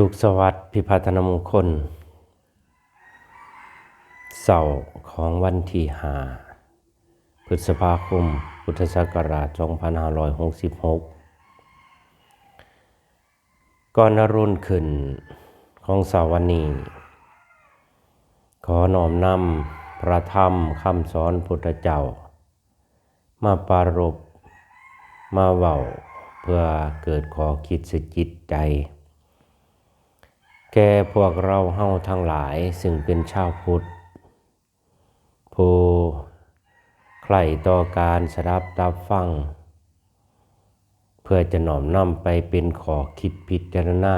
สุขสวัสดิ์พิพัฒนมงคล เสาร์ของวันที่หาพฤษภาคม พุทธศักราช 2566 ก่อนรุ่นขึ้นของสาวันนี้ ขอน้อมนำพระธรรมคำสอนพุทธเจ้า มาปรารบมาเว้าเพื่อเกิดขอคิดสจิตใจ แก่พวกเราเฮาทั้งหลายซึ่งเป็นชาวพุทธผู้ใคร่ต่อการสดับตับฟัง เพื่อจะหน่อมนำไปเป็นขอคิดพิจารณา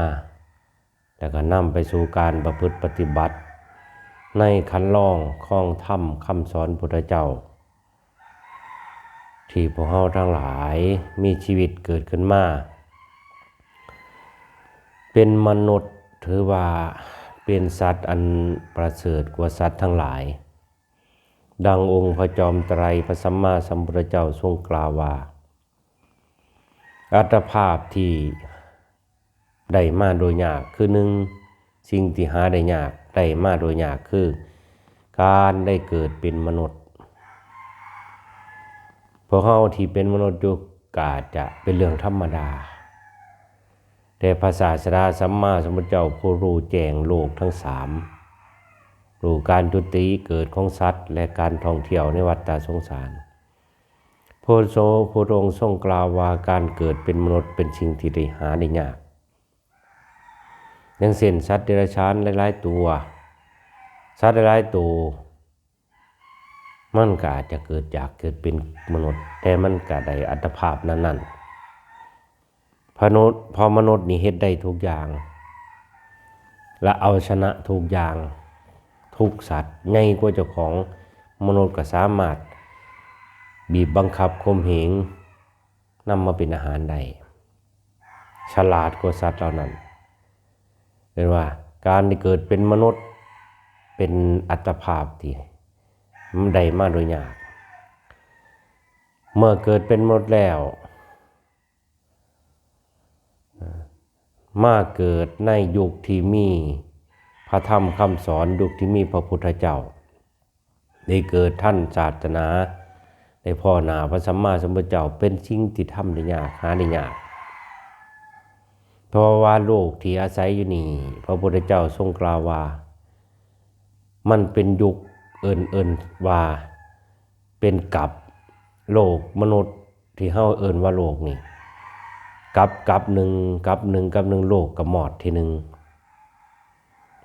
แล้วก็นำไปสู่การประพฤติปฏิบัติ ในคันลองข้องธรรมคำสอนพุทธเจ้า ที่พวกเฮาทั้งหลายมีชีวิตเกิดขึ้นมา เป็นมนุษย์ ถือว่าเป็นสัตว์อันประเสริฐกว่าสัตว์ทั้งหลาย ดังองค์พระจอมไตรพระสัมมาสัมพุทธเจ้าทรงกล่าวว่า อัตภาพที่ได้มาโดยยากคือหนึ่งสิ่งที่หาได้ยากได้มาโดยยากคือ การได้เกิดเป็นมนุษย์พวกเขาที่เป็นมนุษย์อยู่กาจะเป็นเรื่องธรรมดา แต่ภาษาสดาสัมมาสัมพุทธเจ้าผู้รู้แจ้งโลกทั้งสามรู้การจุติเกิดของสัตว์ และการท่องเที่ยวในวัฏฏะสงสารโพธิโสพระองค์ทรงกล่าวว่าการเกิดเป็นมนุษย์เป็นสิ่งที่ได้หาได้ยากดังเช่นสัตว์เดรัจฉานหลายๆตัว สัตว์หลายๆตัวมันก็อาจจะเกิดจากเกิดเป็นมนุษย์ แต่มันก็ได้อัตภาพนั้นๆ พนุษย์พอมนุษย์นี่เฮ็ดได้ทุกอย่าง และเอาชนะทุกอย่าง ทุกสัตว์ง่ายกว่าเจ้าของมนุษย์ก็สามารถ บีบบังคับข่มเหงนำมาเป็นอาหารได้ฉลาดกว่าสัตว์เหล่านั้นเห็นว่าการที่เกิดเป็นมนุษย์เป็นอัตภาพที่มันได้มาโดยยาก เมื่อเกิดเป็นมนุษย์แล้ว มาเกิดในยุคที่มีพระธรรมคำสอนยุคที่มีพระพุทธเจ้าได้เกิดท่านศาสนาในพ่อหนาพระสัมมาสัมพุทธเจ้าเป็นสิ่งที่ทำได้ยากหาได้ยากเพราะว่าโลกที่อาศัยอยู่นี่พระพุทธเจ้าทรงกล่าวว่า มันเป็นยุคเอินเอินว่าเป็นกับโลกมนุษย์ที่เฮาเอินว่าโลกนี่ กับกับหนึ่งกับหนึ่งกับหนึ่งโลกกับหมอดทีหนึ่ง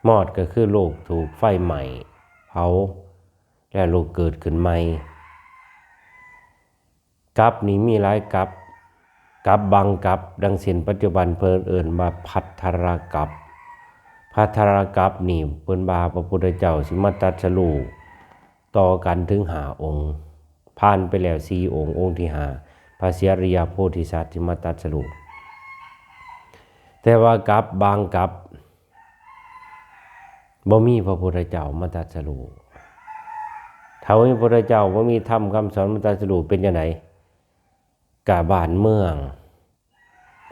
หมอดก็คือโลกถูกไฟใหม่เผาแล้วโลกเกิดขึ้นใหม่กับนี้มีหลายกับกับบางกับดังเช่นปัจจุบันเพิ่นเอิ้นว่าพัทรกับพัทรกับนี่เพิ่นบาพระพุทธเจ้าสิมาตรัสรู้ต่อกันถึงหาองค์ผ่านไปแล้วสี่องค์องค์ที่หาพระเสียริยโพธิสัตว์ที่มาตรัสรู้ แต่ว่ากับบางกับบ่มีพระพุทธเจ้ามาตรัสรู้ถ้าไม่มีพระพุทธเจ้าบ่มีธรรมคำสอนมาตรัสรู้เป็นจังไดกาบานเมือง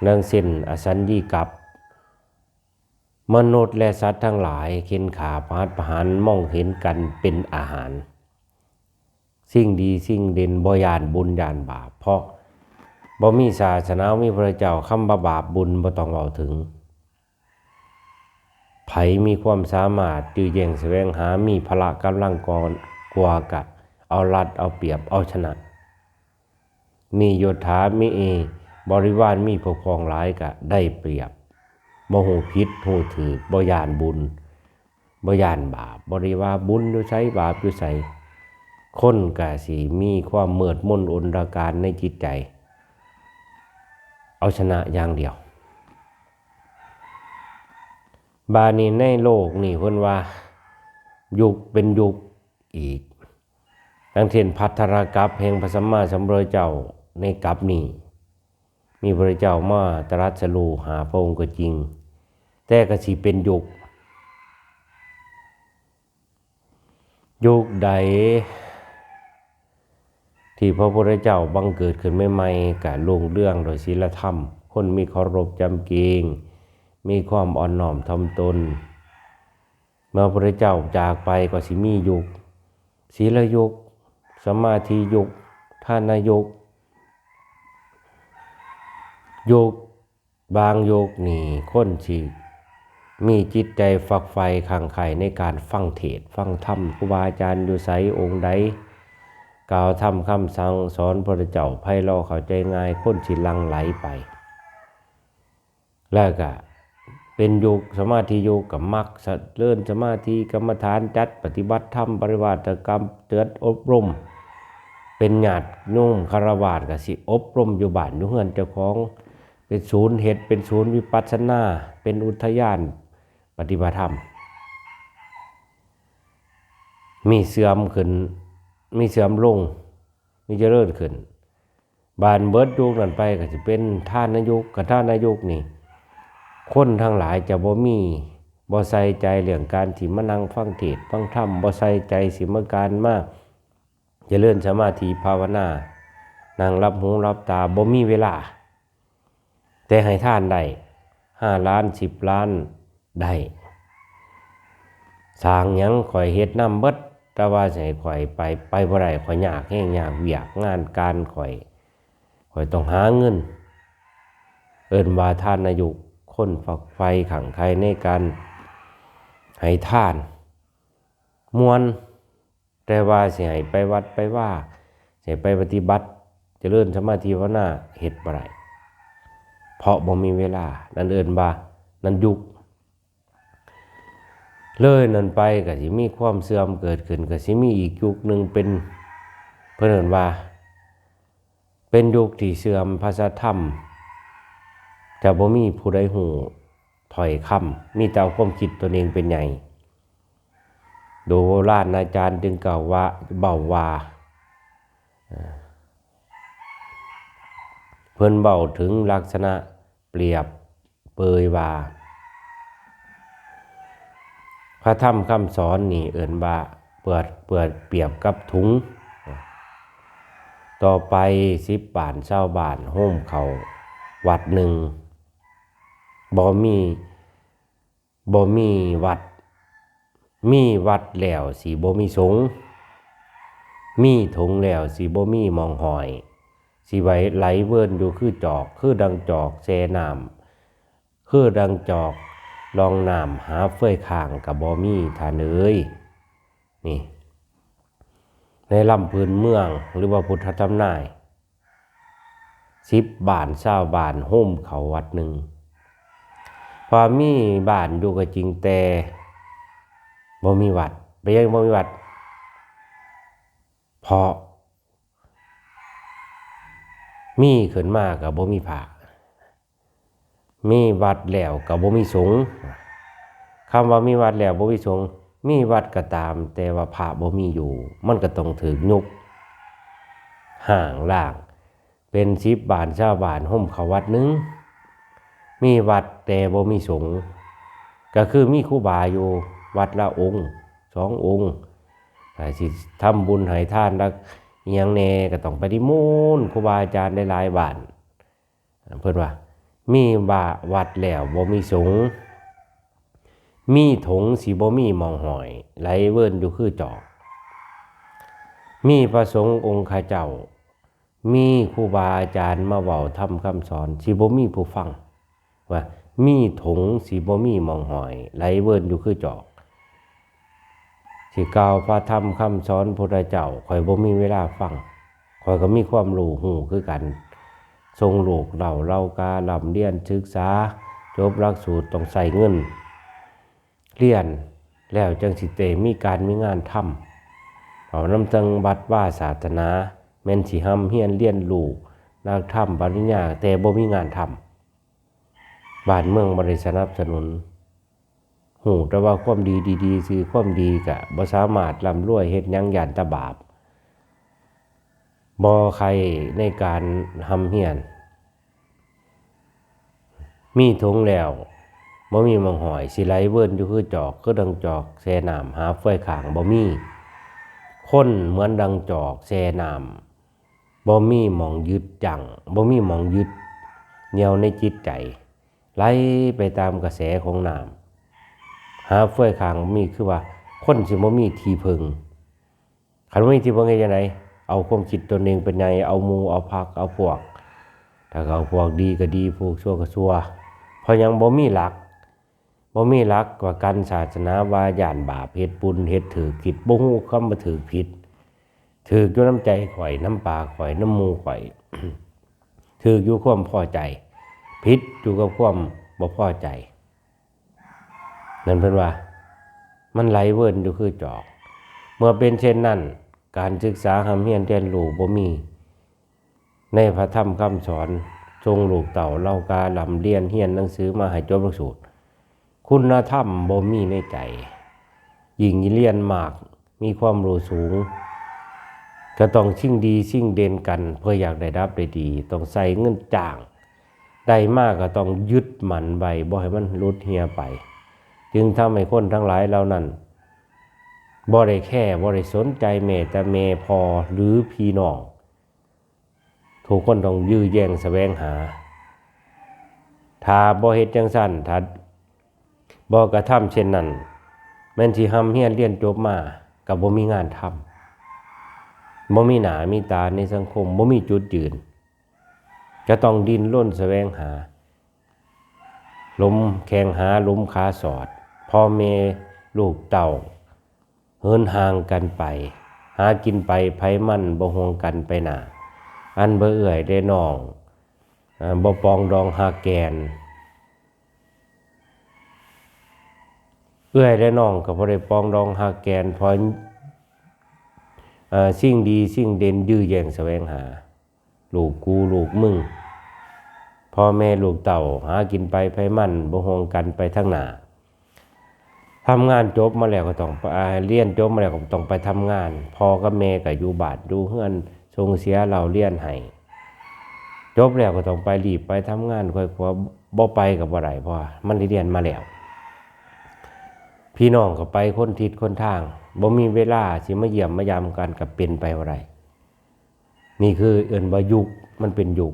เรื่องเส้นอสัญญีกับ มนุษย์และสัตว์ทั้งหลายเข็นขาพาดประหารมองเห็นกันเป็นอาหาร สิ่งดีสิ่งเด่นบ่ยานบุญยานบาปเพราะ บ่มีศาสนามีพระเจ้าคำบาบาปบุญบ่ต้องเว้าถึงไผมีความสามารถยื้อแย่งแสวงหามีพละกำลังกรกว่ากะ เอารัดเอาเปรียบเอาชนะ มีโยธามีเอบริวารมีปกครองหลายกะ ได้เปรียบบ่หูพิษหูถือบ่ยานบุญบ่ยานบาปบริวารบุญอยู่ใช้บาปอยู่ใส่คนกะสิมีความเมิดมนอนรการในจิตใจ เอาชนะอย่างเดียว บานี้ในโลกนี่เพิ่นว่า ยุคเป็นยุคอีกดังเช่นพัทธรกับแห่งพระสัมมาสัมพุทธเจ้าในกับนี้มีพระเจ้ามาตรัสรู้หาพระองค์ก็จริง แต่ก็สิเป็นยุคยุคใด ที่พระพุทธเจ้าบังเกิดขึ้นใหม่ๆกะลงเรื่องโดยศีลธรรม คนมีเคารพจำเกงมีความอ่อนน้อมทำตน เมื่อพระเจ้าจากไปก็สิมียุคศีลยุค สมาธิยุคทานยุคยุคบางยุคนี่คนสิมีจิตใจฝักใฝ่ขังไข่ในการฟังเทศฟังธรรมครูบาอาจารย์อยู่ไสองค์ใด กล่าวธรรมคำสั่งสอนพระเจ้าไพเราเข้าใจง่ายคนสิลังไหลไป แล้วก็เป็นยุคสมาธิยุคกับมักสะเลื่อนสมาธิกรรมฐานจัดปฏิบัติธรรมปริวาตกรรมเตือนอบรม เป็นญาตินุ่มคารวาสกับสิอบรมอยู่บ้านอยู่เฮือนเจ้าของเป็นศูนย์เฮ็ดเป็นศูนย์วิปัสสนา เป็นอุทยานปฏิบัติธรรม มีเสื่อมขึ้น มีเสื่อมลง มีเจริญขึ้น บานเบิดยุคนั้นไปก็จะเป็นท่านนายกกับท่านนายกนี่ คนทั้งหลายจะบ่มีบ่ใส่ใจเรื่องการที่มานั่งฟังเทศฟังธรรมบ่ใส่ใจสิมาการมาเจริญสมาธิภาวนานั่งรับหูรับตาบ่มีเวลา แต่ให้ท่านได้ห้าล้านสิบล้านได้สร้างยังข่อยเฮ็ดน้ำเบิด แต่ว่าสิให้ข่อยไปไปบ่ได้ข่อยยากแฮงยากเวียกงานการข่อยข่อยต้องหาเงิน เอิ้นว่าท่านนายกคนฝักไฟขังใครในการให้ท่าน มวลแต่ว่าสิให้ไปวัดไปว่าสิไปปฏิบัติเจริญสมาธิภาวนาเฮ็ดบ่ได้เพราะบ่มีเวลา นั่นเอิ้นว่านั่นยุค เลยนั่นไปก็สิมีความเสื่อมเกิดขึ้นก็สิมีอีกยุคหนึ่งเป็นเพิ่อนว่า เป็นยุคที่เสื่อมภาษาธรรมจะบ่มีผู้ใดหูถอยคำมีแต่าความคิดตนเองเป็นใหญ่โดยราชอาจารย์จึงกล่าวว่าเบาว่าเอ่อเพิ่นเบาถึงลักษณะเปรียบเปยว่า พระธรรมคำสอนนี่เอิ่นว่าเปิดเปิดเปรียบกับถุง ต่อไปสิบบาทเช้าบาทโฮมเขาวัดหนึ่งบ่มีบ่มีวัด มีวัดแล้วสีบ่มีสงมีถงแล้วสีบ่มีมองหอยสีไหวไหลเวินอยู่คือจอก คือดังจอกแซน้ำคือดังจอก ลองน้ำหาเฟ้ยข้างกับบ่มีทานเอ้ยนี่ ในลำพื้นเมืองหรือว่าพุทธธรรมนายสิบบานเศร้าบานโฮมเขาวัดหนึ่งพอมีบานอยู่ก็จริงแต่บ่มีวัดไปยังบ่มีวัดเพราะมีขึ้นมากับบ่มีพระ มีวัดแล้วกับบ่มีสงฆ์คำว่ามีวัดแล้วบ่มีสงฆ์มีวัดก็ตาม แต่ว่าพระบ่มีอยู่ มันก็ต้องถึงยุกห่างล่าง เป็นสิบบานชาวบานห่มเขาวัดหนึง มีวัดแต่บ่มีสงฆ์ก็คือมีครูบาอยู่วัดละองค์สององค์ถ้าสิทำบุญให้ทานแล้วยังแน่ก็ต้องไปที่มูลครูบาอาจารย์ได้หลายบ้านเพิ่นว่า มีบาวัดแล้วบ่มีสงมีถงสีบ่มีมองหอย ไหลเวินอยู่คือจอก มีพระสงฆ์องค์ข้าเจ้า มีครูบาอาจารย์มาเว้าทำคำสอนสีบ่มีผู้ฟังว่ามีถงสีบ่มีมองหอย ไหลเวินอยู่คือจอกสิกล่าวพระธรรมคำสอนพระเจ้าข่อยบ่มีเวลาฟังข่อยก็มีความรู้หูคือกัน ทรงลูกเราเรากาลำเรียนศึกษา จบหลักสูตรต้องใส่เงิน เรียนแล้วจังสิเตมีการมีงานทำเอาน้ำจังบัดว่าศาสนาแม่นสิห้ำเฮียนเรียนลูกนักทำปริญญาแต่บ่มีงานทำบ้านเมืองบริสนับสนุนหูแต่ว่าความดีดีๆคือความดีกะบ่สามารถลำรวยเฮ็ดยังยานตะบาป บ่ใครในการทำเฮียน มีทงแล้วบ่มีมองหอยสิไหลเวิ้นอยู่คือจอกคือดังจอกแซ่น้ำหาเฟ้ยขางบ่มีคนเหมือนดังจอกแซ่น้ำบ่มีหมองยึดจังบ่มีหมองยึดเหนี่ยวในจิตใจไหลไปตามกระแสของน้ำหาเฟื่อยขางมีคือว่า คนสิบ่มีที่พึงคันบ่มีที่พึงเฮ็ดจังได เอาความคิดตนเองเป็นใหญ่เอามูเอาพักเอาพวก ถ้าเอาพวกดีก็ดีพวกชั่วก็ชั่ว เพราะยังบ่มีหลักบ่มีหลักกว่ากันศาสนาว่าย่านบาปเฮ็ดบุญเฮ็ดถือผิดบ่ฮู้คำว่าถือผิดถืออยู่น้ำใจข่อยน้ำปากข่อยน้ำมูข่อยถืออยู่ความพอใจผิดอยู่กับความบ่พอใจ นั่นเพิ่นว่า มันไหลเวินอยู่คือจอก เมื่อเป็นเช่นนั้น การศึกษาหำเฮียนเรียนรู้บ่มี ในพระธรรมคำสอนทรงลูกเต่าเล่ากาลำเรียนเฮียนหนังสือมาให้จบหลักสูตร คุณธรรมบ่มีในใจยิ่งเรียนมากมีความรู้สูง ก็ต้องชิ่งดีชิ่งเด่นกัน เพื่ออยากได้รับได้ดี ต้องใส่เงินจ้างได้มากก็ต้องยึดมันไว้บ่ให้มันลุดเฮียไป จึงทำให้คนทั้งหลายเหล่านั้น บ่ได้แค่บ่ได้สนใจแม่แต่แม่พอหรือพี่น้องทุกคนต้องยื้อแย่งแสวงหา ถ้าบ่เฮ็ดจังซั่นถ้าบ่กระทำเช่นนั้นแม่นสิหำเฮียนเรียนจบมาก็บ่มีงานทำบ่มีหน้ามีตาในสังคมบ่มีจุดยืนจะต้องดิ้นรนแสวงหาล้มแข่งหาล้มขาสอดพ่อแม่ลูกเต่า เหินห่างกันไป หากินไปไผมันบ่ห่วงกันไปหนาอันบ่เอื่อยได้น้องอ่าบ่ปองดองหาแกน เอื้อยได้น้องก็บ่ได้ปองดองหาแกนพอสิ่งดีสิ่งเด่นยื้อแย่งแสวงหา ลูกกูลูกมึงพ่อแม่ลูกเต่าหากินไปไผมันบ่ห่วงกันไปทั้งหนา ทำงานจบมาแล้วก็ต้องไปเรียนจบมาแล้วก็ต้องไปทำงานพอกับแม่ก็อยู่บานอยู่เฮือนส่งเสียเราเรียนให้จบแล้วก็ต้องไปรีบไปทำงานค่อยกว่าบ่ไปก็บ่ได้เพราะมันเรียนมาแล้ว พี่น้องก็ไปคนทิศคนทางบ่มีเวลาสิมาเยี่ยมมายามกันก็เป็นไปบ่ได้นี่คือเอิ้นว่ายุคมันเป็นยุค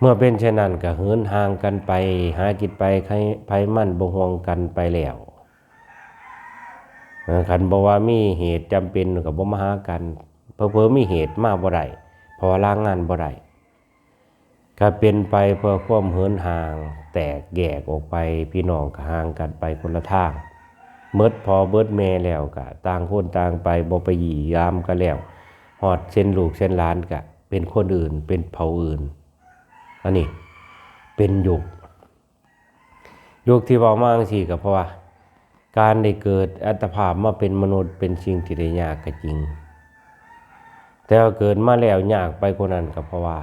เมื่อเป็นเช่นนั้นก็เหินห่างกันไป หาจิตไปใครไผมั่นบ่ห่วงกันไปแล้วเออคันบ่ว่ามีเหตุจำเป็นก็บ่มาหากันเพิ่อๆมีเหตุมาบ่ได้เพราะว่าลางงานบ่ได้ก็เป็นไปเพื่อความเหินห่าง แตกแยกออกไปพี่น้องก็ห่างกันไปคนละทางเมิดพอเบิดแม่แล้วก็ต่างคนต่างไปบ่ไปหยียามกันแล้วฮอดเส้นลูกเส้นหลานก็เป็นคนอื่นเป็นเผ่าอื่น อันนี้เป็นยุคยุคที่เว้ามาจังซี่ก็เพราะว่า การได้เกิดอัตภาพมาเป็นมนุษย์เป็นสิ่งที่ได้ยากก็จริง แต่ว่าเกิดมาแล้วยากไปกว่านั้นก็เพราะว่า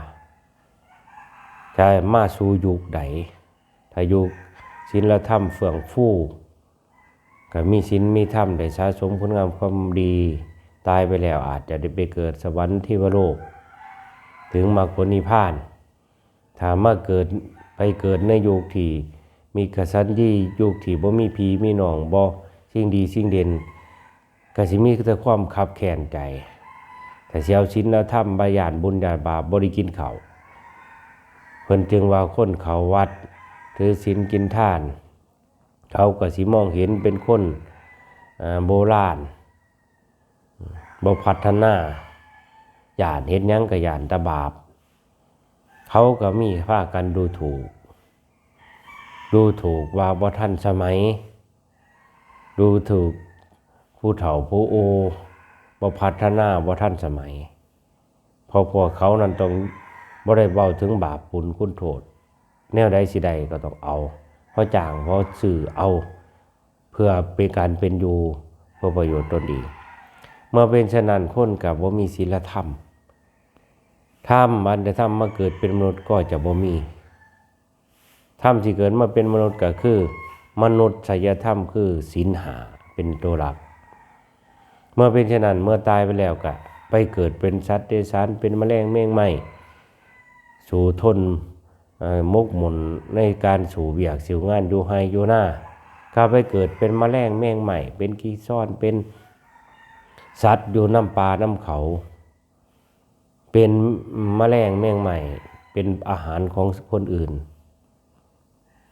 จะมาสู่ยุคใดถ้ายุคศีลธรรมเฟื่องฟูก็มีศีลมีธรรมได้สะสมคุณงามความดี ตายไปแล้วอาจจะได้ไปเกิดสวรรค์ที่วโลก ถึงมรรคผลนิพพาน ถ้ามาเกิดไปเกิดในยุคที่มีกษัตริย์ที่ยุคที่บ่มีผีมีหนองบ่สิ่งดีสิ่งเด่นก็สิมีแต่ความขับแค้นใจ แต่เสียวชิ้นแล้วทำบายานบุญญาบาปบ่ได้กินเขาเพิ่นจึงว่าคนเขาวัด ถือศีลกินทาน เขาก็สิมองเห็นเป็นคนโบราณบ่พัฒนาย่านเฮ็ดยังก็ย่านตะบาป เขาก็มีพากันดูถูก ดูถูกว่าบ่ทันสมัย ดูถูกผู้เฒ่าผู้โอบ่พัฒนาบ่ทันสมัยเพราะพวกเขานั้นต้องบ่ได้เว้าถึงบาปบุญคุณโทษ แนวใดสิใดก็ต้องเอาเพราะจ้างเพราะสื่อเอาเพื่อเป็นการเป็นอยู่เพื่อประโยชน์ตนเองเมื่อเป็นฉะนั้นคนกับว่ามีศีลธรรม ถ้ำอันใดถ้ำมาเกิดเป็นมนุษย์ก็จะบ่มีถ้ำที่เกิดมาเป็นมนุษย์ก็คือ มนุษย์ยธรรมคือศีลหาเป็นตัวหลัก เมื่อเป็นเช่นนั้นเมื่อตายไปแล้วก็ไปเกิดเป็นสัตว์เดรัจฉานเป็นแมลงแมงไหม้สู่ทนมกหมุนในการสู่เบียกสิวงานอยู่ไฮอยู่หน้าก็ไปเกิดเป็นแมลงแมงไหม้เป็นกีซ่อนเป็นสัตว์อยู่น้ำปลาน้ำเขา เป็นแมลงแมงใหม่ เป็นอาหารของคนอื่น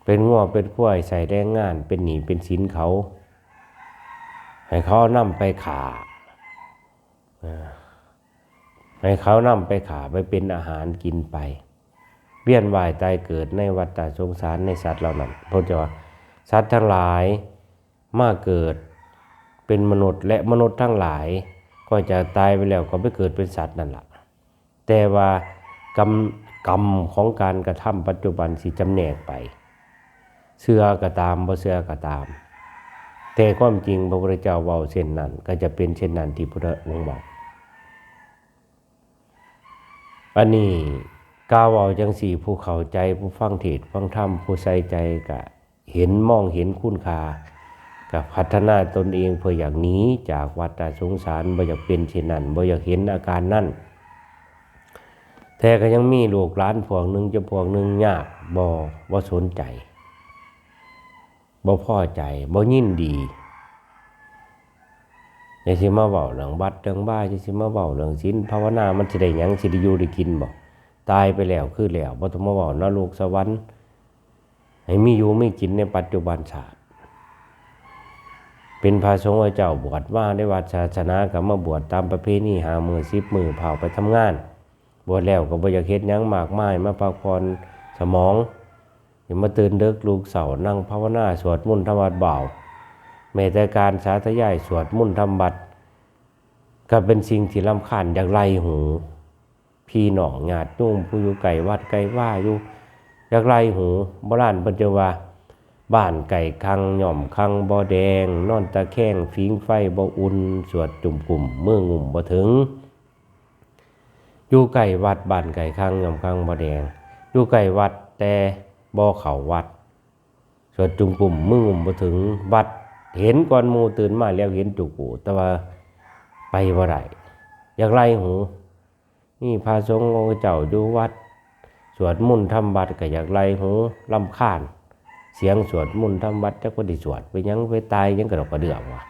เป็นงัวเป็นข้วยใส่แรงงาน เป็นหนีเป็นสินเขา ให้เขานำไปขาให้เขานำไปขาไปเป็นอาหารกินไปเวียนวายตายเกิดในวัฏฏะสงสารในสัตว์เหล่านั้นพระเจ้าว่าสัตว์ทั้งหลายมาเกิดเป็นมนุษย์และมนุษย์ทั้งหลาย ก็จะตายไปแล้วก็ไปเกิดเป็นสัตว์นั่นแหละ แต่ว่ากรรมกรรมของการกระทำปัจจุบันสิจำแนกไปเสื้อก็ตามบ่เสื้อก็ตาม แต่ความจริงพระพุทธเจ้าเว้าเช่นนั้น ก็จะเป็นเช่นนั้นที่พระองค์บอกอันนี้กล่าวเอาจังสี่ผู้เข้าใจผู้ฟังเทศฟังธรรมผู้ใส่ใจก็เห็นมองเห็นคุณค่ากับพัฒนาตนเองเพื่ออย่างนี้จากวัฏสงสารบ่อยากเป็นเช่นนั้นบ่อยากเห็นอาการนั้น แต่ก็ยังมีลูกหลานพวกหนึ่งจะพวกหนึ่งยากบ่บ่สนใจบ่พอใจบ่ยินดีอย่าสิมาเว้าเรื่องบัดเรื่องบ้าอย่าสิมาเว้าเรื่องศีลภาวนามันสิได้หยังสิได้อยู่ได้กินบ่ตายไปแล้วคือแล้วบ่ต้องมาเว้านรกสวรรค์ให้มีอยู่มีกินในปัจจุบันชาติเป็นพระสงฆ์เจ้าบวชว่าได้วัดศาสนากับมาบวชตามประเพณีหามือสิบมือเผาไปทำงาน บวชแล้วก็บ่อยากเฮ็ดหยังมากมายมาพักผ่อนสมองอย่ามาตื่นเดึกลูกเสานั่งภาวนาสวดมนต์ทำวัดเบาแม้แต่การสาธยายสวดมนต์ทำบัตรก็เป็นสิ่งที่ลำคาญอยากไล่หู พี่น้องญาติโยมผู้อยู่ไกลวัดไกลว่าอยู่อยากไล่หูโบราณเพิ่นจะว่าบ้านไก่คังหย่อมคังบ่อแดง นอนตะแคงฟิงไฟบ่อุ่น สวดจุ่มกลุ่มเมื่องุ่มบ่ถึง อยู่ไก่วัดบ้านไก่คังย่อมคังบ่แดงอยู่ไก่วัดแต่บ่เขาวัดสวดจุ่มกลุ่มมืองุ่มบ่ถึงวัด เห็นก่อนมู่ตื่นมาแล้วเห็นจุกูแต่ว่าไปบ่ได้อยากไล่หูนี่พระสงฆ์องค์เจ้าอยู่วัด สวดมนต์ทำบัตรก็อยากไล่หูลำคาญ เสียงสวดมนต์ทำวัดจักบ่ได้สวดไปยังไปตายยังกระดกกระเดื่องว่ะ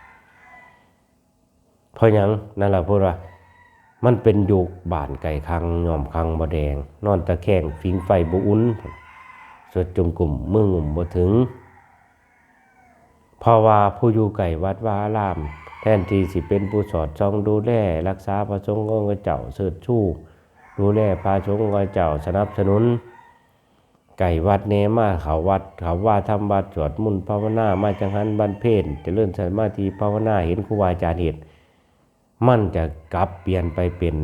เพราะยังนั่นแหละพูดว่า มันเป็นโยุคบ้านไก่คังยอมคังบ่แดง นอนตะแคงฟิงไฟบ่อุ่นสวดจมกลุ่มมืองุ่มบ่ถึงเพราว่าผู้อยู่ไก่วัดวาอาราม แทนที่สิเป็นผู้สอดส่องดูแลรักษาพระสงฆ์องค์เจ้าเสิร์ชชู้ดูแลพระสงฆ์องค์เจ้าสนับสนุน ไก่วัดเนมาเขาวัดเขาว่าทำวัดสวดมุนภาวนามาจังหันบันเพนจะเลื่อนสมาธิภาวนาเห็นครูบาอาจารย์เห็น มันจะกลับเปลี่ยนไปเป็น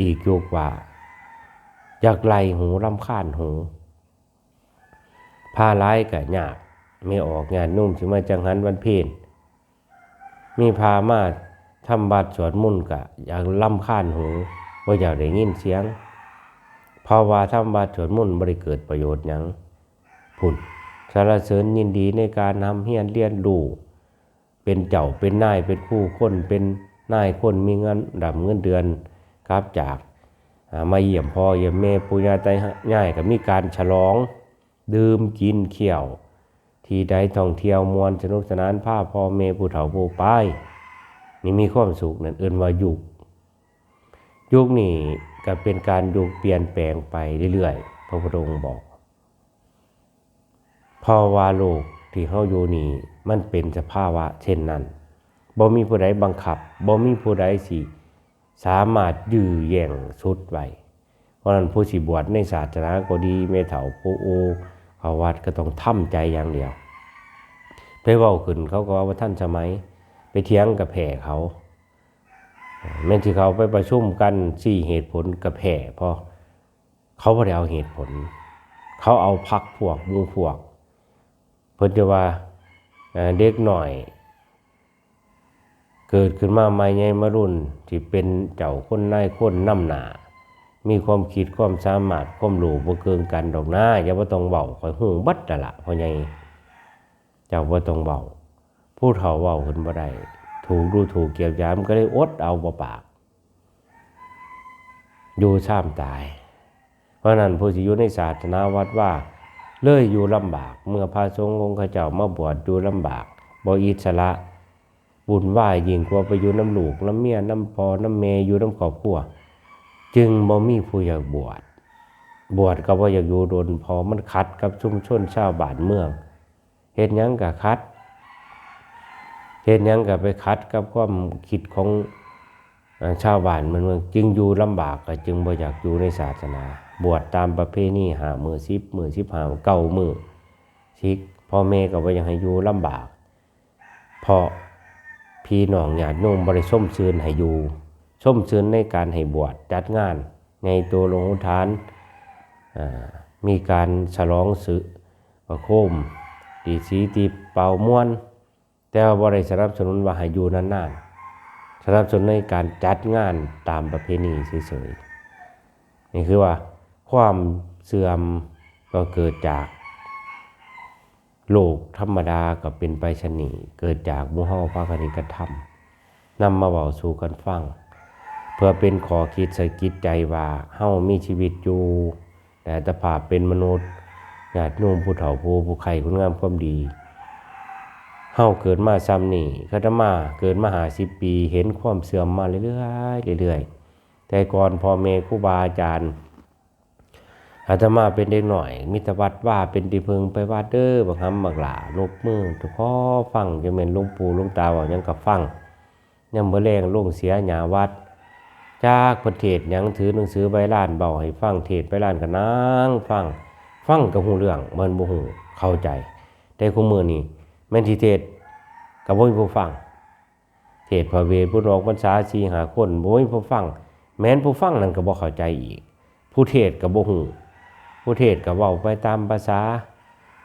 อีกยุคว่าอยากไล่หูรำคาญหูผ้าร้ายกับยากไม่ออกงานนุ่มสิมาจังหันวันเพนมีพามาทำบัตรสวดมนต์กะอยากลำคาญหูว่าอยากได้ยินเสียงภาวาทำบาสวดมนต์บริเกิดประโยชน์หยังผุ่นสารเสริญยินดีในการทำเฮียนเรียนรู้เป็นเจ้าเป็นนายเป็นผู้คนเป็น นายคนมีเงินดับเงินเดือนครับจากมาเยี่ยมพ่อเยี่ยมแม่ปุญญาไตง่ายกับมีการฉลอง ดื่มกินเขี่ยว ที่ใดท่องเที่ยวมวลสนุกสนานผ้าพ่อแม่ผู้เฒ่าผู้ป้ายนี่มีความสุขนั่นเอิ้นว่ายุคยุคนี้ก็เป็นการยุคเปลี่ยนแปลงไปเรื่อยๆพระพุทธองค์บอกพราะว่าโลกที่เฮาอยู่นี่มันเป็นสภาวะเช่นนั้น บ่มีผู้ใดบังคับบ่มีผู้ใดสิสามารถยื้อแย่งสุดไว้เพราะนั้นผู้สิบวชในศาสนาก็ดีแม่เฒ่าผู้โอเขาวัดก็ต้องทำใจอย่างเดียวไปเว้าขึ้นเขาก็ว่าท่านสมัยไปเถียงกับแผ่เขาแม่นที่เขาไปประชุมกันสี่เหตุผลกับแผ่พราะเขาไม่ได้เอาเหตุผล เขาเอาพักพวกมูพวก เพิ่นจะว่าเด็กหน่อย เกิดขึ้นมาใหม่ใหญ่มารุ่นที่เป็นเจ้าคนนายคนนำหนามีความคิดความสามารถความรู้บ่เกินกันดอกหน้าอย่าบ่ต้องเว้าข่อยฮู้บัดนั่ละพ่อใหญ่เจ้าบ่ต้องเว้าผู้เฒ่าเว้าเพิ่นบ่ได้ถูกดูถูกเกี่ยวยามก็เลยอดเอาบ่ปากอยู่ซ้ำตาย เพราะนั้นผู้สิอยู่ในศาสนาวัดว่าเลยอยู่ลำบาก เมื่อพระสงฆ์องค์ข้าเจ้ามาบวชอยู่ลำบากบ่อิสระ บุญไหวายยิ่งกว่าไปอยู่น้ำลูกน้ำเมียน้ำพอน้ำเมอยู่น้ำครอบครัวจึงบ่มีผู้อยากบวชบวชก็บ่อยากอยู่โดนพอมันขัดกับชุมชนชาวบ้านเมืองเฮ็ดหยังก็ขัดเฮ็ดหยังก็ไปขัดกับความคิดของชาวบ้านเมืองจึงอยู่ลำบากก็จึงบ่อยากอยู่ในศาสนา บวชตามประเพณีหามือ10มือ15เก้ามือชิกพ่อแม่ก็บ่อยากให้อยู่ลำบาก เพราะ พี่น้องญาติโยมบ่ได้ส้มเชิญให้อยู่ส้มเชิญในการให้บวชจัดงาน ในตัวหลวงทาน มีการฉลองสึกประโคมตีสีตีเป่าม่วน แต่ว่าบ่ได้สนับสนุนว่าให้อยู่นานๆสนับสนุนในการจัดงานตามประเพณีเฉยๆนี่คือว่าความเสื่อมก็เกิดจาก โลกธรรมดาก็เป็นไปชนีเกิดจากมู่เฮาพากันกระทำนำมาเว้าสู่กันฟัง เพื่อเป็นขอคิดสะกิดใจว่าเฮามีชีวิตอยู่แต่อัตภาพเป็นมนุษย์ญาติโยมผู้เฒ่าผู้ผู้ใครคุณงามความดีเฮาเกิดมาซ้ำนี่คตมาเกิดมาหาสิบปี เห็นความเสื่อมมาเรื่อยๆเรื่อยๆแต่ก่อนพ่อแม่ครูบาอาจารย์ อาตมาเป็นเด็กหน่อย มิตรวัดว่าเป็นที่พึงไปวัดเด้อบังคำบักหลาลบมือทุกข้อฟังจะเป็นลวงปู่ลวงตาบอกหยังกับฟังยังเมื่อแรงลงเสียหยาวัด จากประเทศยังถือหนังสือใบลานเบาให้ฟังเทศใบลานก็นั่งฟังฟังกับหูเรื่องมันบ่หูเข้าใจ แต่คุมือนี้แม่นทีเทศกับบ่มีผู้ฟัง เทศพระเวทผู้รอกพรรษาสีหาคนบ่มีผู้ฟัง แม้นผู้ฟังนั่นก็บ่เข้าใจอีก ผู้เทศก็บ่ฮู้ ผู้เทศน์ก็เว้าไปตามภาษา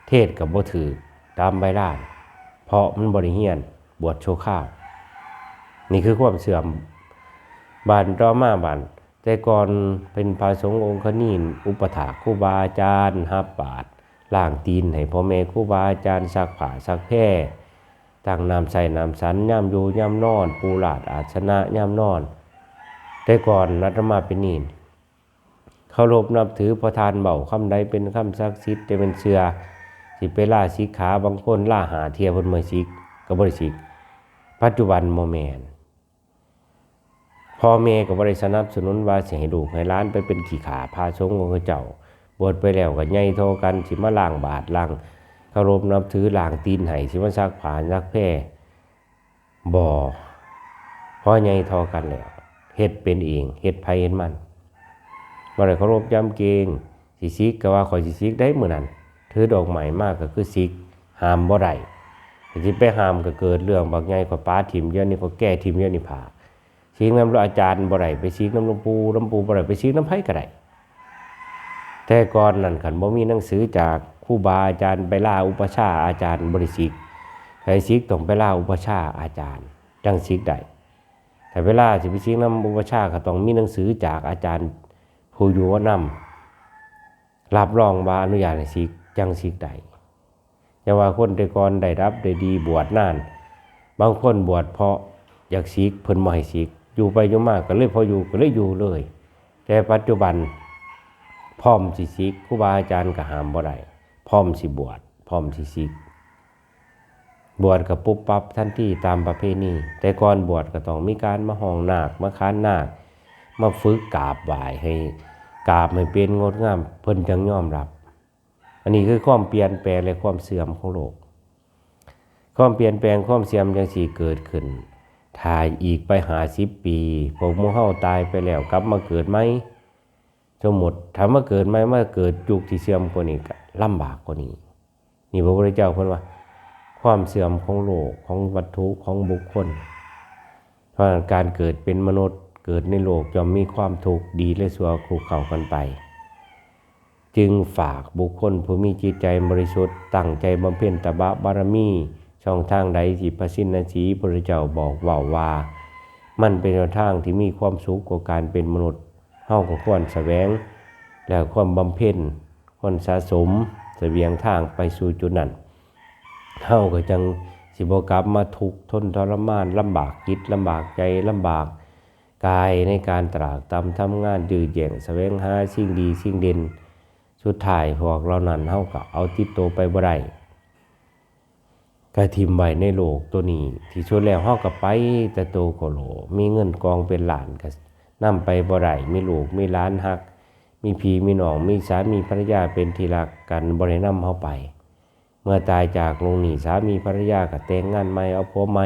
เทศก็บ่ถือตามใบลานเพราะมันบ่ได้เรียนบวชโชข้าว นี่คือความเสื่อมบานต่อมาบานแต่ก่อนเป็นพระสงฆ์องค์ขนีนอุปถาครูบาอาจารย์ฮับบาทล่างตีนให้พ่อแม่ครูบาอาจารย์ซักผ้าซักแพร่ตั้งน้ำใส่น้ำสันย่ำอยู่ย่ำนอน ปูหลาดอาชนะย่ำนอน แต่ก่อนนัตมาเป็นนีน เคารพนับถือประธานเบาคำใดเป็นคำศักดิ์สิทธิ์จะเป็นเสือสิไปล่าสิขาบางคนล่าหาเทียเพิ่นมาสิกก็บ่ได้สิก ปัจจุบันโมแมนพ่อแม่ก็บ่ได้สนับสนุนว่าสิให้ลูกให้ล้านไปเป็นขี้ขาพาสงของเจ้า บวชไปแล้วก็ใหญ่โทกันสิมาล้างบาทล้างเคารพนับถือล้างตีนให้สิมาซักผ้าซักแพร่บ่เพราะใหญ่ทอกันแล้วเฮ็ดเป็นเองเฮ็ดไผเฮ็ดมัน บ่ได้เคารพยำเกงสิซิกก็ว่าข่อยสิซิกได้เหมือนนั้นถือดอกไม้มากก็คือซิกห้ามบ่ได้สิไปห้ามก็เกิดเรื่องบักใหญ่ก็ป้าถิ่มเยอะนี่ก็แก้ถิ่มเยอะนี่ผ่าสิงน้ำหลวงอาจารย์บ่ได้ไปสิงน้ำหลวงปู่หลวงปู่บ่ได้ไปสิงน้ำไผก็ได้แต่ก่อนนั้นคันบ่มีหนังสือจากครูบาอาจารย์ไปล่าอุปชาอาจารย์บ่ได้สิกใครสิกต้องไปล่าอุปชาอาจารย์จังสิกได้แต่เวลาสิไปสิกน้ำอุปชาก็ต้องมีหนังสือจากอาจารย์ ผู้อยู่ว่านำรับรองว่าอนุญาตให้สิกจังสิกได้อย่าว่าคนแต่ก่อนได้รับได้ดีบวชนาน บางคนบวชเพราะอยากสิกเพิ่นบ่ให้สิกอยู่ไปอยู่มาก็เลยพออยู่ก็เลยอยู่เลย แต่ปัจจุบันพร้อมสิสิกครูบาอาจารย์ก็ห้ามบ่ได้พร้อมสิบวชพร้อมสิสิกบวชก็ปุ๊บปั๊บทันทีตามประเพณีแต่ก่อนบวชก็ต้องมีการมาห้องนาคมาค้านนาค มาฝึกกราบไหว้ให้กราบให้เป็นงดงาม เพิ่นจังยอมรับ อันนี้คือความเปลี่ยนแปลงและความเสื่อมของโลก ความเปลี่ยนแปลงความเสื่อมจังสี่เกิดขึ้นถ้าอีกไปหาสิบปีพวกมูเฮาตายไปแล้วกลับมาเกิดไหมสมมติถามว่าเกิดไหมมาเกิดยุคที่เสื่อมกว่านี้ลำบากกว่านี้ นี่พระพุทธเจ้าเพิ่นว่า ความเสื่อมของโลกของวัตถุของบุคคลเพราะฉะนั้นการเกิดเป็นมนุษย์ เกิดในโลกย่อมมีความทุกข์ดีและชั่วคู่เข้ากันไป จึงฝากบุคคลผู้มีจิตใจบริสุทธิ์ตั้งใจบำเพ็ญตบะบารมี ช่องทางใดที่พระสินนสีพระเจ้าบอกว่าว่า มันเป็นทางที่มีความสุขกว่าการเป็นมนุษย์เฮาก็ควรแสวง และความบำเพ็ญควรสะสมเสบียงทางไปสู่จุดนั้นเฮาก็จังสิบกลับมาทุกทนทรมานลำบากจิตลำบากใจลำบาก กายในการตรากตำทำงานดื้อแย่งแสวงหาสิ่งดีสิ่งเด่นสุดท้ายพวกเรานั้นเฮาก็เอาติดตัวไปบ่ได้ก็ทิมไว้ในโลกตัวนี้ ที่สุดแล้วเฮาก็ไปแต่โตโคโลมีเงินกองเป็นหลานก็นำไปบ่ได้มีลูกมีหลานฮัก มีผีมีหนองมีสามีภรรยาเป็นที่รักกันบริณนำเข้าไป เมื่อตายจากลงนีสามีภรรยาก็แต่งงานใหม่เอาผัวใหม่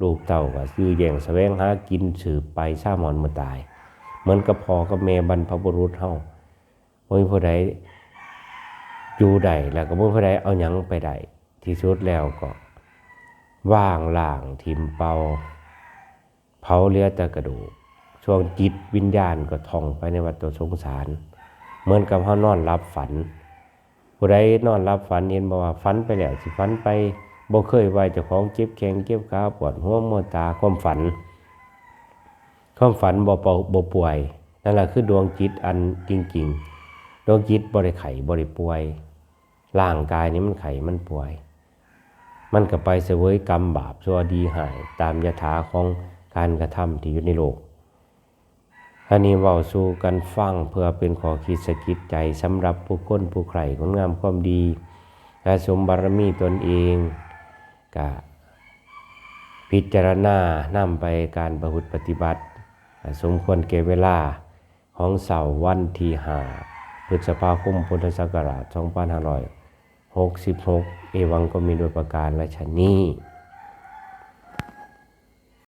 ลูกเต่าก็ยื้อแย่งแสวงหากินสืบไปซ่าหมอนเมื่อตาย เหมือนกับพอกับแม่บรรพบุรุษเฮาบ่มีผู้ใดอยู่ได้แล้วก็บ่มีผู้ใดเอาหยังไปได้ที่สุดแล้วก็ว่างล่างทิมเป่าเผาเลือแต่กระดูกช่วงจิตวิญญาณก็ท่องไปในวัฏสงสาร เหมือนกับเฮานอนรับฝันผู้ใดนอนรับฝันเห็นบ่ว่าฝันไปแล้วสิฝันไป บ่เคยไว่าเจ้าของเจ็บแข้งเจ็บขาปวดหัวมัวตาความฝัน ความฝันบ่เป่าบ่ป่วย นั่นแหละคือดวงจิตอันจริง ๆ ดวงจิตบ่ได้ไข้บ่ได้ป่วยร่างกายนี้มันไข้มันป่วย มันก็ไปเสวยกรรมบาปชั่วดีหายตามยถาของการกระทำที่อยู่ในโลกอันนี้เว้าสู่กันฟังเพื่อเป็นขอคิดสะกิดใจสำหรับผู้คนผู้ใครคนงามความดีและสมบารมีตนเอง ก็พิจารณานำไปการประพฤติปฏิบัติ สมควรเก็บเวลาของเสาร์วันที่หาพฤษภาคมพุทธศักราช 2566 เอวังก็มีโดยประการและชนนี้